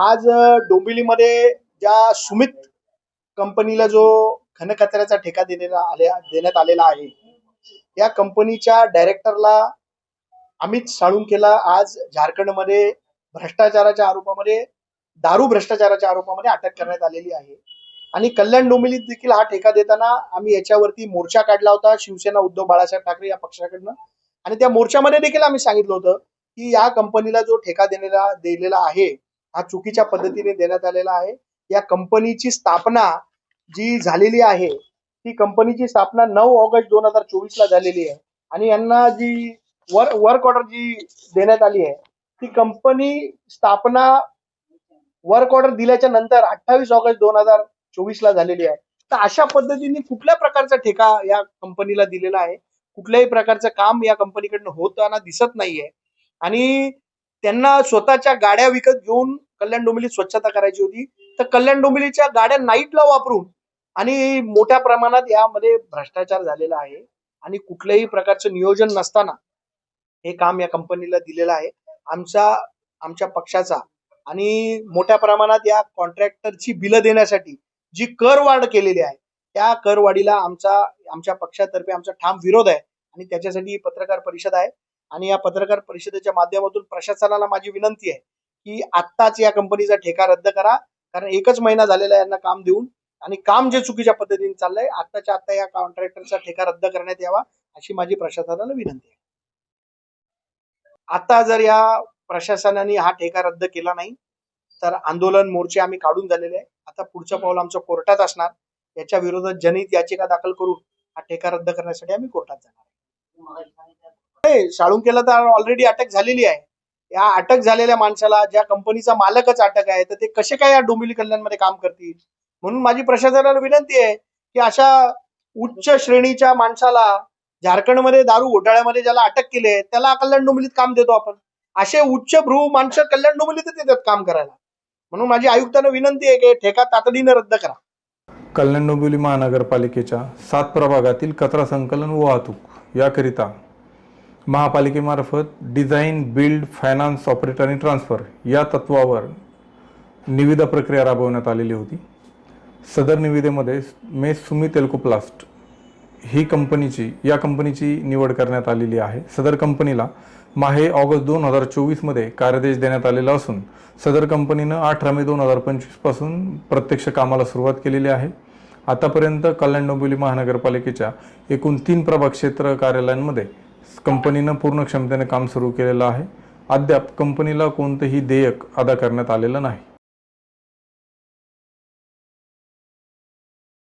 आज डोंबिवलीमध्ये ज्या सुमित कंपनीला जो घनकचऱ्याचा ठेका देण्याला देण्यात आलेला आहे या कंपनीच्या डायरेक्टरला अमित साळुंकेला आज झारखंडमध्ये भ्रष्टाचाराच्या आरोपामध्ये दारू भ्रष्टाचाराच्या आरोपामध्ये अटक करण्यात आलेली आहे. आणि कल्याण डोंबिवलीत देखील हा ठेका देताना आम्ही याच्यावरती मोर्चा काढला होता शिवसेना उद्धव बाळासाहेब ठाकरे या पक्षाकडनं. आणि त्या मोर्चामध्ये देखील आम्ही सांगितलं होतं की या कंपनीला जो ठेका देण्याला दिलेला आहे हा चुकीच्या पद्धतीने देण्यात आलेला आहे. या कंपनीची स्थापना जी झालेली आहे ती कंपनीची स्थापना नऊ ऑगस्ट दोन हजार चोवीस ला झालेली आहे. आणि यांना जी वर वर्क ऑर्डर जी देण्यात आली आहे ती कंपनी स्थापना वर्क ऑर्डर दिल्याच्या नंतर अठ्ठावीस ऑगस्ट दोन हजार चोवीस ला झालेली आहे. तर अशा पद्धतीने कुठल्या प्रकारचा ठेका या कंपनीला दिलेला आहे? कुठल्याही प्रकारचं काम या कंपनीकडनं होताना दिसत नाहीये. आणि त्यांना स्वतःच्या गाड्या विकत घेऊन कल्याण डोंबिवलीत स्वच्छता करायची होती. तर कल्याण डोंबिवलीच्या गाड्या नाईटला वापरून आणि मोठ्या प्रमाणात यामध्ये भ्रष्टाचार झालेला आहे आणि कुठल्याही प्रकारचं नियोजन नसताना हे काम या कंपनीला दिलेलं आहे. आमचा आमच्या पक्षाचा आणि मोठ्या प्रमाणात या कॉन्ट्रॅक्टरची बिलं देण्यासाठी जी करवाढ केलेली आहे त्या करवाढीला आमचा आमच्या पक्षातर्फे आमचा ठाम विरोध आहे आणि त्याच्यासाठी पत्रकार परिषद आहे. आणि या पत्रकार परिषदेच्या माध्यमातून प्रशासनाला माझी विनंती आहे की आत्ताच या कंपनीचा ठेका रद्द करा. कारण एकच महिना झालेला यांना काम देऊन. आणि काम जे चुकीच्या पद्धतीने चाललंय आत्ताच्या आत्ता या कॉन्ट्रॅक्टरचा ठेका रद्द करण्यात यावा अशी माझी प्रशासनाला विनंती आहे. आता जर या प्रशासनाने हा ठेका रद्द केला नाही तर आंदोलन मोर्चे आम्ही काढून झालेले आहे. आता पुढचं पाऊल आमचं कोर्टात असणार. याच्या विरोधात जनहित याचिका दाखल करून हा ठेका रद्द करण्यासाठी आम्ही कोर्टात जाणार शाळुंकेला तर ऑलरेडी अटक झालेली आहे. या अटक झालेल्या माणसाला ज्या कंपनीचा मालकच अटक आहे तर ते कसे काय या डोंबिवली कल्याणमध्ये काम करतील? म्हणून माझी प्रशासनाला विनंती आहे की अशा उच्च श्रेणीच्या माणसाला झारखंडमध्ये दारू घोटाळ्यामध्ये ज्याला अटक केली आहे त्याला कल्याण डोंबिवलीत काम देतो आपण. असे उच्च भ्रू माणसं कल्याण डोंबिवलीतच येतात काम करायला. म्हणून माझी आयुक्तांना विनंती आहे की ठेका तातडीने रद्द करा. कल्याण डोंबिवली महानगरपालिकेच्या सात प्रभागातील कचरा संकलन व वाहतूक याकरिता महापालिकेमार्फत डिझाईन बिल्ड फायनान्स ऑपरेट आणि ट्रान्सफर या तत्वावर निविदा प्रक्रिया राबवण्यात आलेली होती. सदर निविदेमध्ये मे सुमी तेलकुप्लास्ट ही कंपनीची या कंपनीची निवड करण्यात आलेली आहे. सदर कंपनीला माहे ऑगस्ट दोन हजार चोवीसमध्ये कार्यादेश देण्यात आलेला असून सदर कंपनीनं अठरा मे दोन हजार पंचवीसपासून प्रत्यक्ष कामाला सुरुवात केलेली आहे. आतापर्यंत कल्याण डोंबिवली महानगरपालिकेच्या एकूण तीन प्रभाग क्षेत्र कार्यालयांमध्ये कंपनीनं पूर्ण क्षमतेने काम सुरू केलेलं आहे. अद्याप कंपनीला कोणतंही देयक अदा करण्यात आलेलं नाही.